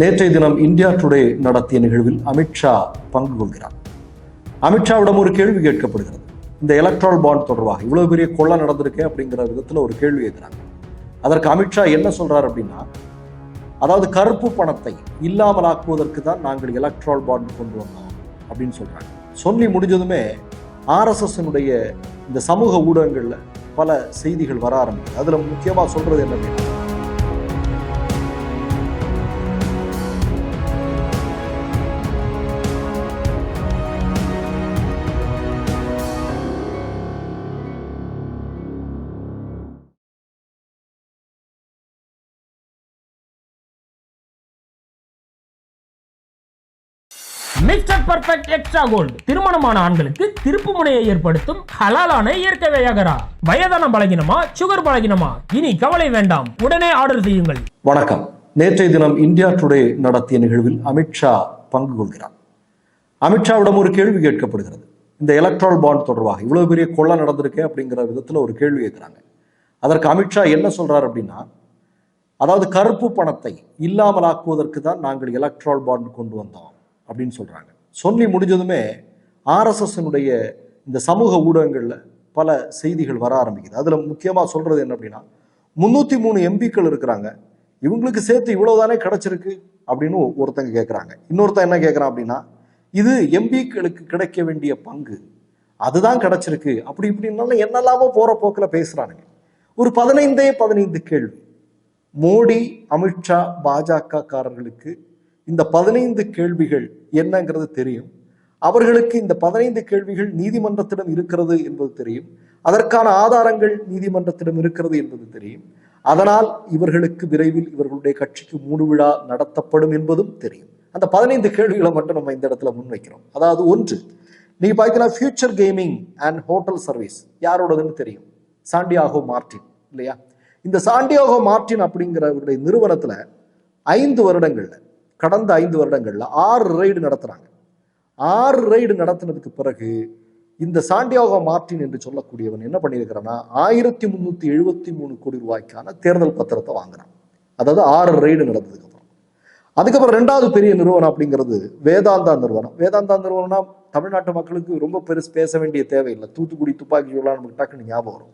நேற்றைய தினம் India today நடத்திய நிகழ்வில் அமித்ஷா பங்கு கொள்கிறார். அமித்ஷாவிடம் ஒரு கேள்வி கேட்கப்படுகிறது. இந்த எலக்ட்ரால் பாண்ட் தொடர்பாக இவ்வளவு பெரிய கொள்ளை நடந்திருக்கு அப்படிங்கிற விதத்தில் ஒரு கேள்வி கேட்கிறாங்க அதற்கு அமித்ஷா என்ன சொல்றார் அப்படின்னா அதாவது கருப்பு பணத்தை இல்லாமல் ஆக்குவதற்கு தான் நாங்கள் எலக்ட்ரால் பாண்ட் கொண்டு வந்தோம் அப்படின்னு சொல்றாங்க. சொல்லி முடிஞ்சதுமே ஆர்எஸ்எஸ்னுடைய இந்த சமூக ஊடகங்களில் பல செய்திகள் வர ஆரம்பிக்குது. அதில் முக்கியமாக சொல்றது என்ன மிஸ்டர் பர்ஃபெக்ட் எக்ஸ்ட்ரா கோல்டு திருமணமான ஆண்களுக்கு திருப்பு முனையை ஏற்படுத்தும் ஹலாலான இயற்கை வியாகரா. வயதான பலகினமா சுகர் பலகினமா? இனி கவலை வேண்டாம். உடனே ஆர்டர் செய்யுங்கள். வணக்கம். நேற்றைய தினம் இந்தியா டுடே நடத்திய நிகழ்வில் அமித்ஷா பங்கு கொள்கிறார். அமித்ஷாவிடம் ஒரு கேள்வி கேட்கப்படுகிறது. இந்த எலக்ட்ரால் பாண்ட் தொடர்பாக இவ்வளவு பெரிய கொள்ளை நடந்திருக்கு அப்படிங்கிற விதத்துல ஒரு கேள்வி கேட்குறாங்க. அதற்கு அமித்ஷா என்ன சொல்றார் அப்படின்னா அதாவது கருப்பு பணத்தை இல்லாமல் ஆக்குவதற்கு தான் நாங்கள் எலக்ட்ரால் பாண்ட் கொண்டு வந்தோம். அப்படின்னு சொல்கிறாங்க சொல்லி முடிஞ்சதுமே ஆர்எஸ்எஸ்னுடைய இந்த சமூக ஊடகங்களில் பல செய்திகள் வர ஆரம்பிக்குது. அதில் முக்கியமாக சொல்கிறது என்ன அப்படின்னா முந்நூற்றி மூணு எம்பிக்கள் இருக்கிறாங்க. இவங்களுக்கு சேர்த்து இவ்வளோதானே கிடைச்சிருக்கு அப்படின்னு ஒருத்தங்க கேட்குறாங்க இன்னொருத்தன் என்ன கேட்குறான் அப்படின்னா இது எம்பிக்களுக்கு கிடைக்க வேண்டிய பங்கு. அதுதான் கிடச்சிருக்கு. அப்படி இப்படின்னாலும் என்னெல்லாமோ போகிற போக்கில் பேசுகிறானுங்க ஒரு பதினைந்தே பதினைந்து கேள்வி. மோடி அமித்ஷா பாஜக காரர்களுக்கு இந்த பதினைந்து கேள்விகள் என்னங்கிறது தெரியும். அவர்களுக்கு இந்த பதினைந்து கேள்விகள் நீதிமன்றத்திடம் இருக்கிறது என்பது தெரியும். அதற்கான ஆதாரங்கள் நீதிமன்றத்திடம் இருக்கிறது என்பது தெரியும். அதனால் இவர்களுக்கு விரைவில் இவர்களுடைய கட்சிக்கு மூடு விழா நடத்தப்படும் என்பதும் தெரியும். அந்த பதினைந்து கேள்விகளை மட்டும் நம்ம இந்த இடத்துல முன்வைக்கிறோம். அதாவது ஒன்று நீங்க பாத்தீங்கன்னா future gaming and hotel service யாரோடதுன்னு தெரியும்? சாண்டியாகோ மார்டின் இல்லையா? இந்த சாண்டியாகோ மார்டின் அப்படிங்கிறவருடைய நிறுவனத்துல ஐந்து வருடங்கள்ல கடந்த ஐந்து வருடங்களில் ஆறு ரைடு நடத்துறாங்க. ஆறு ரைடு நடத்தினதுக்கு பிறகு இந்த சாண்டியாகோ மார்டின் என்று சொல்லக்கூடியவன் என்ன பண்ணியிருக்கிறான்னா ஆயிரத்தி முந்நூற்றி எழுபத்தி மூணு கோடி ரூபாய்க்கான தேர்தல் பத்திரத்தை வாங்குறான். அதாவது ஆறு ரைடு நடந்ததுக்கு அப்புறம். அதுக்கப்புறம் ரெண்டாவது பெரிய நிறுவனம் அப்படிங்கிறது வேதாந்தா நிறுவனம். வேதாந்தா நிறுவனம்னா தமிழ்நாட்டு மக்களுக்கு ரொம்ப பெருசு பேச வேண்டிய தேவையில்லை. தூத்துக்குடி துப்பாக்கி சூழலாம் நமக்கு டக்குன்னு ஞாபகம் வரும்.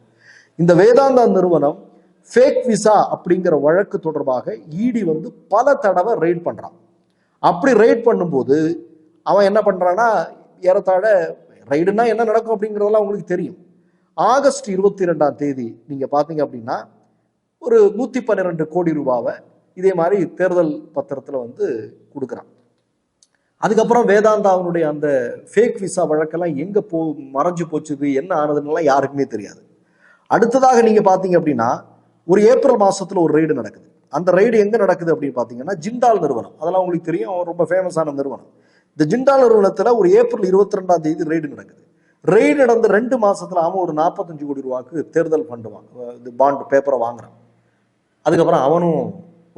இந்த வேதாந்தா நிறுவனம் ஃபேக் விசா அப்படிங்கிற வழக்கு தொடர்பாக இடி வந்து பல தடவை ரைட் பண்ணுறான் அப்படி ரைட் பண்ணும்போது அவன் என்ன பண்ணுறான்னா ஏறத்தாழ ரைடுனா என்ன நடக்கும் அப்படிங்கிறதெல்லாம் உங்களுக்கு தெரியும். ஆகஸ்ட் இருபத்தி ரெண்டாம் தேதி நீங்கள் பார்த்தீங்க அப்படின்னா ஒரு நூற்றி பன்னிரெண்டு கோடி ரூபாவை இதே மாதிரி தேர்தல் பத்திரத்தில் வந்து கொடுக்குறான். அதுக்கப்புறம் வேதாந்தாவனுடைய அந்த ஃபேக் விசா வழக்கெல்லாம் எங்கே போ மறைஞ்சு போச்சுது என்ன ஆனதுன்னெலாம் யாருக்குமே தெரியாது. அடுத்ததாக நீங்கள் பார்த்தீங்க அப்படின்னா ஒரு ஏப்ரல் மாசத்துல ஒரு ரைடு நடக்குது. அந்த ரைடு எங்க நடக்குது அப்படின்னு பாத்தீங்கன்னா ஜிண்டால் நிறுவனம். அதெல்லாம் உங்களுக்கு தெரியும் அவன் ரொம்ப ஃபேமஸான நிறுவனம். இந்த ஜிண்டால் நிறுவனத்துல ஒரு ஏப்ரல் இருபத்தி ரெண்டாம் தேதி ரைடு நடக்குது. ரைடு நடந்த ரெண்டு மாசத்துல அவன் ஒரு நாற்பத்தஞ்சு கோடி ரூபாய்க்கு தேர்தல் ஃபண்டு வாங்க இது பாண்ட் பேப்பரை வாங்குறான். அதுக்கப்புறம் அவனும்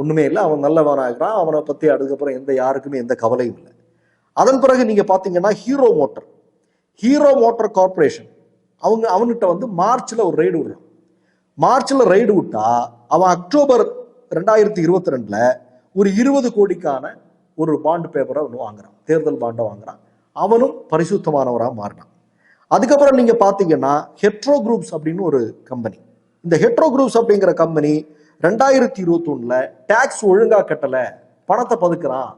ஒண்ணுமே இல்லை அவன் நல்லவனாகிறான் அவனை பத்தி அதுக்கப்புறம் எந்த யாருக்குமே எந்த கவலையும் இல்லை. அதன் பிறகு நீங்க பாத்தீங்கன்னா Hero Motor Hero Motor Corporation அவங்க அவன்கிட்ட வந்து மார்ச்ல ஒரு ரைடு விடுறான். மார்ச்ல ரைடு விட்டா அவன் அக்டோபர் ரெண்டாயிரத்தி இருபத்தி ரெண்டுல ஒரு இருபது கோடிக்கான ஒரு பாண்டு பேப்பரை ஒன்று வாங்குறான். தேர்தல் பாண்டை வாங்குறான். அவனும் பரிசுத்தமானவராக மாறினான். அதுக்கப்புறம் நீங்க பாத்தீங்கன்னா ஹெட்ரோ குரூப்ஸ் அப்படின்னு ஒரு கம்பெனி இந்த ஹெட்ரோ குரூப்ஸ் அப்படிங்கிற கம்பெனி ரெண்டாயிரத்தி இருபத்தி ஒண்ணுல ஒழுங்காக ஒழுங்கா கட்டல பணத்தை பதுக்கிறான்.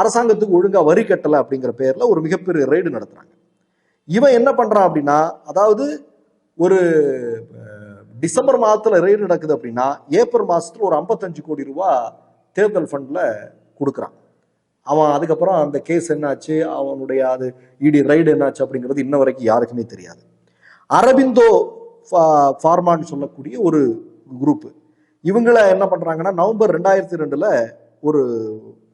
அரசாங்கத்துக்கு ஒழுங்கா வரி கட்டல அப்படிங்கிற பேர்ல ஒரு மிகப்பெரிய ரைடு நடத்துறாங்க. இவன் என்ன பண்றான் அப்படின்னா அதாவது ஒரு டிசம்பர் மாதத்துல ரெய்டு நடக்குது அப்படின்னா ஏப்ரல் மாதத்தில் ஒரு 55 கோடி ரூபா தேர்தல் ஃபண்டில் கொடுக்குறான். அவன் அதுக்கப்புறம் அந்த கேஸ் என்னாச்சு? அவனுடைய அது இடி ரைடு என்னாச்சு அப்படிங்கிறது இன்ன வரைக்கும் யாருக்குமே தெரியாது. அரபிந்தோ ஃபா- ஃபார்மான்னு சொல்லக்கூடிய ஒரு குரூப்பு இவங்கள என்ன பண்ணுறாங்கன்னா நவம்பர் ரெண்டாயிரத்தி ரெண்டில் ஒரு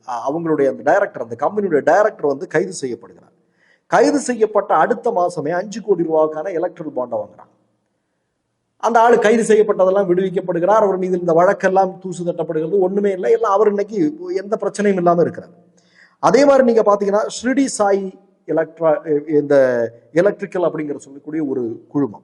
அவங்களுடைய அந்த டைரக்டர் அந்த கம்பெனியுடைய டைரக்டர் வந்து கைது செய்யப்படுகிறார். கைது செய்யப்பட்ட அடுத்த மாதமே அஞ்சு கோடி ரூபாவுக்கான எலக்ட்ரல் பாண்டை வாங்குறான். அந்த ஆள் கைது செய்யப்பட்டதெல்லாம் விடுவிக்கப்படுகிறார். அவர் மீது இந்த வழக்கெல்லாம் தூசு தட்டப்படுகிறது. ஒண்ணுமே இல்லை. எல்லாம் அவர் இன்னைக்கு எந்த பிரச்சனையும் இல்லாமல் இருக்கிறார். அதே மாதிரி நீங்க பாத்தீங்கன்னா ஸ்ரீடி சாய் எலக்ட்ரா இந்த எலக்ட்ரிக்கல் அப்படிங்கிற சொல்லக்கூடிய ஒரு குழுமம்.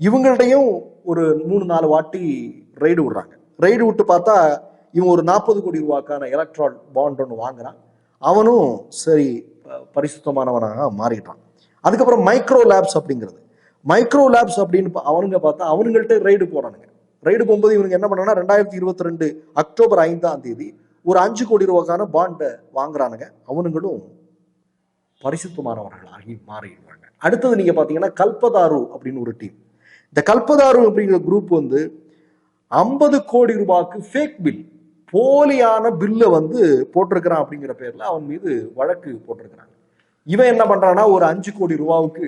இவங்கள்டையும் ஒரு மூணு நாலு வாட்டி ரைடு விடுறாங்க. ரைடு விட்டு பார்த்தா இவன் ஒரு நாற்பது கோடி ரூபாக்கான எலக்ட்ரால் பாண்ட் ஒன்று வாங்குறான். அவனும் சரி ப- பரிசுத்தமானவனாக மாறிட்டான். அதுக்கப்புறம் மைக்ரோ லேப்ஸ் அப்படிங்கிறது. மைக்ரோ லேப்ஸ் அப்படின்னு பா- அவனுங்க பார்த்தா அவனுங்கள்ட்ட ரைடு போறானுங்க. ரைடு போகும்போது இவனுங்க என்ன பண்ணாங்கன்னா ரெண்டாயிரத்தி இருபத்தி ரெண்டு அக்டோபர் ஐந்தாம் தேதி ஒரு அஞ்சு கோடி ரூபாய்க்கான பாண்டை வாங்குறானுங்க. அவனுங்களும் பரிசுத்தமானவர்களாகி மாறிடுவாங்க. அடுத்தது நீங்க பாத்தீங்கன்னா கல்பதாரு அப்படின்னு ஒரு டீம் இந்த கல்பதாரு அப்படிங்கிற குரூப் வந்து ஐம்பது கோடி ரூபாய்க்கு ஃபேக் பில் போலியான பில்லை வந்து போட்டிருக்கிறான் அப்படிங்கிற பேர்ல அவன் மீது வழக்கு போட்டிருக்கிறாங்க. இவன் என்ன பண்றான்னா ஒரு அஞ்சு கோடி ரூபாவுக்கு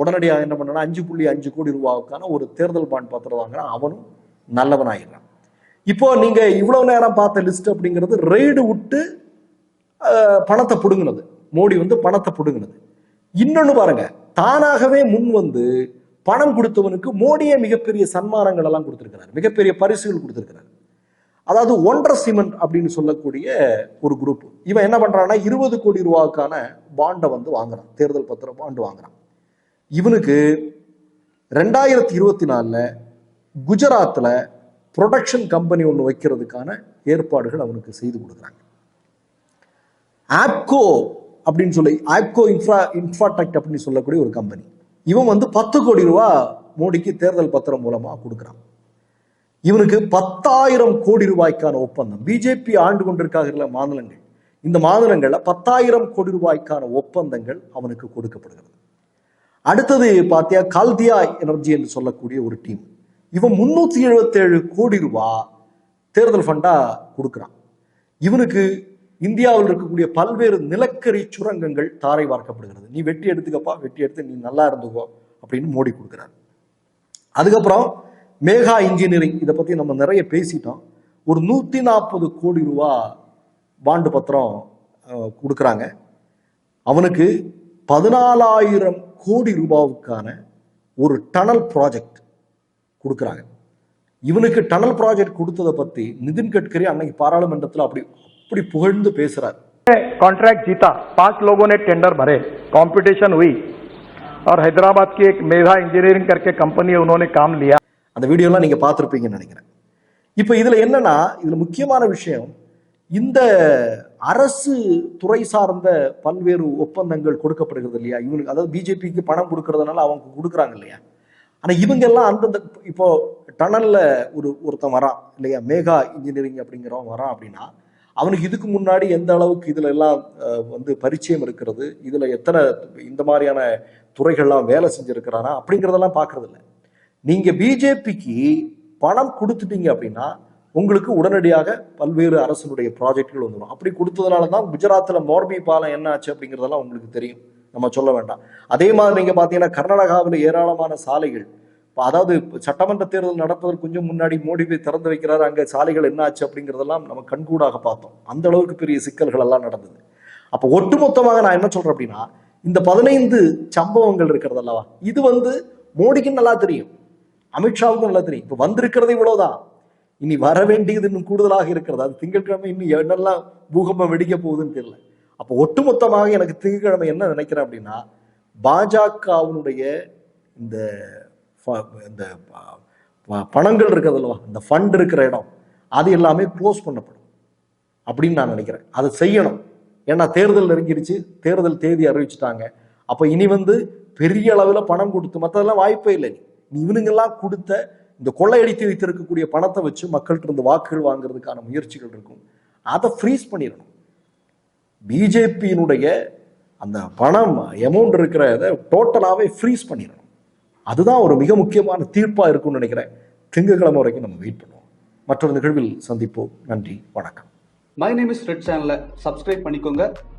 உடனடியாக என்ன பண்றான்னா அஞ்சு புள்ளி அஞ்சு கோடி ரூபாவுக்கான ஒரு தேர்தல் பாண்ட் பத்திரம் வாங்கினா அவனும் நல்லவனாயிடுறான். இப்போ நீங்க இவ்வளவு நேரம் பார்த்த லிஸ்ட் அப்படிங்கிறது ரெய்டு விட்டு பணத்தை பிடுங்கினது. மோடி வந்து பணத்தை பிடுங்கினது. இன்னொன்னு பாருங்க தானாகவே முன் வந்து பணம் கொடுத்தவனுக்கு மோடியே மிகப்பெரிய சன்மானங்கள் எல்லாம் கொடுத்திருக்கிறார். மிகப்பெரிய பரிசுகள் கொடுத்திருக்கிறார். அதாவது ஒன்றரை சிமெண்ட் அப்படின்னு சொல்லக்கூடிய ஒரு குரூப் இவன் என்ன பண்றான்னா இருபது கோடி ரூபாவுக்கான பாண்டை வந்து வாங்குறான். தேர்தல் பத்திரம் பாண்டு வாங்குறான். இவனுக்கு ரெண்டாயிரத்தி இருபத்தி நாலுல குஜராத்தில் ப்ரொடக்ஷன் கம்பெனி ஒன்று வைக்கிறதுக்கான ஏற்பாடுகள் அவனுக்கு செய்து கொடுக்குறாங்க. ஆப்கோ அப்படின்னு சொல்லி ஆப்கோ இன்ஃப்ரா இன்ஃப்ராடெக்ட் அப்படின்னு சொல்லக்கூடிய ஒரு கம்பெனி இவன் வந்து பத்து கோடி ரூபா மோடிக்கு தேர்தல் பத்திரம் மூலமாக கொடுக்குறான். இவனுக்கு பத்தாயிரம் கோடி ரூபாய்க்கான ஒப்பந்தம். பிஜேபி ஆண்டு கொண்டிருக்காகிற மாநிலங்கள். இந்த மாநிலங்களில் பத்தாயிரம் கோடி ரூபாய்க்கான ஒப்பந்தங்கள் அவனுக்கு கொடுக்கப்படுகிறது. அடுத்தது பார்த்தியா கால்தியா எனர்ஜி என்று சொல்லக்கூடிய ஒரு டீம். இவன் முன்னூத்தி எழுபத்தேழு கோடி ரூபா தேர்தல் ஃபண்டா கொடுக்குறான். இவனுக்கு இந்தியாவில் இருக்கக்கூடிய பல்வேறு நிலக்கரி சுரங்கங்கள் தாரை வார்க்கப்படுகிறது. நீ வெட்டி எடுத்துக்கப்பா வெட்டி எடுத்து நீ நல்லா இருந்துக்கோ அப்படின்னு மோடி கொடுக்குறாரு. அதுக்கப்புறம் மேகா இன்ஜினியரிங் இதை பத்தி நம்ம நிறைய பேசிட்டோம். ஒரு நூத்தி நாற்பது கோடி ரூபா பாண்டு பத்திரம் கொடுக்குறாங்க. அவனுக்கு பதினாலாயிரம் கோடி ரூபாவுக்கான ஒரு டனல் ப்ராஜெக்ட் கொடுக்குறாங்க இவனுக்கு டனல் ப்ராஜெக்ட் கொடுத்ததை பத்தி நிதின் கட்கரி அன்னைக்கு பாராளுமன்றத்தில் அப்படி அப்படி புகழ்ந்து பேசுறாரு कॉन्ट्रैक्ट जीता पांच लोगों ने टेंडर भरे कंपटीशन हुई और हैदराबाद की एक मेधा इंजीनियरिंग करके कंपनी है उन्होंने काम लिया அந்த வீடியோலாம் நீங்க பார்த்துருப்பீங்கன்னு நினைக்கிறேன் இப்போ இதுல என்னன்னா இதுல முக்கியமான விஷயம் இந்த அரசு துறை சார்ந்த பல்வேறு ஒப்பந்தங்கள் கொடுக்கப்படுகிறது இல்லையா? இவனுக்கு அதாவது பிஜேபிக்கு பணம் கொடுக்கறதுனால அவங்க கொடுக்குறாங்க இல்லையா? ஆனால் இவங்க எல்லாம் அந்தந்த இப்போ டனல்ல ஒரு ஒருத்தன் வரான் இல்லையா? மேகா இன்ஜினியரிங் அப்படிங்கிறவன் வரான் அப்படின்னா அவனுக்கு இதுக்கு முன்னாடி எந்த அளவுக்கு இதுல எல்லாம் வந்து பரிச்சயம் இருக்கிறது? இதுல எத்தனை இந்த மாதிரியான துறைகள்லாம் வேலை செஞ்சிருக்கிறானா? அப்படிங்கிறதெல்லாம் பார்க்கறது நீங்கள் நீங்க பிஜேபிக்கு பணம் கொடுத்துட்டீங்க அப்படின்னா உங்களுக்கு உடனடியாக பல்வேறு அரசனுடைய ப்ராஜெக்ட்கள் வந்துடும். அப்படி கொடுத்ததுனால தான் குஜராத்தில் மோர்பி பாலம் என்ன ஆச்சு அப்படிங்கிறதெல்லாம் உங்களுக்கு தெரியும். நம்ம சொல்ல வேண்டாம். அதே மாதிரி நீங்கள் பார்த்தீங்கன்னா கர்நாடகாவில் ஏராளமான சாலைகள். அதாவது சட்டமன்ற தேர்தல் நடப்பதற்கு கொஞ்சம் முன்னாடி மோடி போய் திறந்து வைக்கிறாரு அங்கே சாலைகள் என்ன ஆச்சு அப்படிங்கிறதெல்லாம் நம்ம கண்கூடாக பார்த்தோம். அந்த அளவுக்கு பெரிய சிக்கல்கள் எல்லாம் நடந்தது. அப்போ ஒட்டுமொத்தமாக நான் என்ன சொல்றேன் அப்படின்னா இந்த பதினைந்து சம்பவங்கள் இருக்கிறது அல்லவா இது வந்து மோடிக்கும் நல்லா தெரியும். அமித்ஷாவுக்கும் நல்லா தெரியும். இப்போ வந்திருக்கிறது இவ்வளவுதான். இனி வர வேண்டியது இன்னும் கூடுதலாக இருக்கிறது. அது திங்கட்கிழமை இன்னும் என்னெல்லாம் பூகம்பம் வெடிக்க போகுதுன்னு தெரியல. அப்போ ஒட்டுமொத்தமாக எனக்கு திங்கட்கிழமை என்ன நினைக்கிறேன் அப்படின்னா பாஜகவினுடைய இந்த இந்த ப- ப- பணங்கள் இருக்கிறது அல்லவா? இந்த ஃபண்ட் இருக்கிற இடம் அது எல்லாமே க்ளோஸ் பண்ணப்படும் அப்படின்னு நான் நினைக்கிறேன். அதை செய்யணும். ஏன்னா தேர்தல் நெருங்கிடுச்சு. தேர்தல் தேதி அறிவிச்சிட்டாங்க. அப்போ இனி வந்து பெரிய அளவில் பணம் கொடுத்து மற்றதெல்லாம் வாய்ப்பே இல்லை. நீ இவனுங்கெல்லாம் கொடுத்த இந்த கொள்ளையடித்து வைத்திருக்கக்கூடிய பணத்தை வச்சு மக்கள்கிட்ட இருந்து வாக்குகள் வாங்குறதுக்கான முயற்சிகள் இருக்கும். அதை ஃப்ரீஸ் பண்ணிடணும். பிஜேபியினுடைய அந்த பணம் அமௌண்ட் இருக்கிற இதை டோட்டலாகவே ஃப்ரீஸ் பண்ணிடணும். அதுதான் ஒரு மிக முக்கியமான தீர்ப்பாக இருக்கும்னு நினைக்கிறேன். திங்கட்கிழமை வரைக்கும் நம்ம வெயிட் பண்ணுவோம். மற்றொரு நிகழ்வில் சந்திப்போம். நன்றி. வணக்கம். மை நேம் இஸ் ரெட் சேனலை சப்ஸ்கிரைப் பண்ணிக்கோங்க.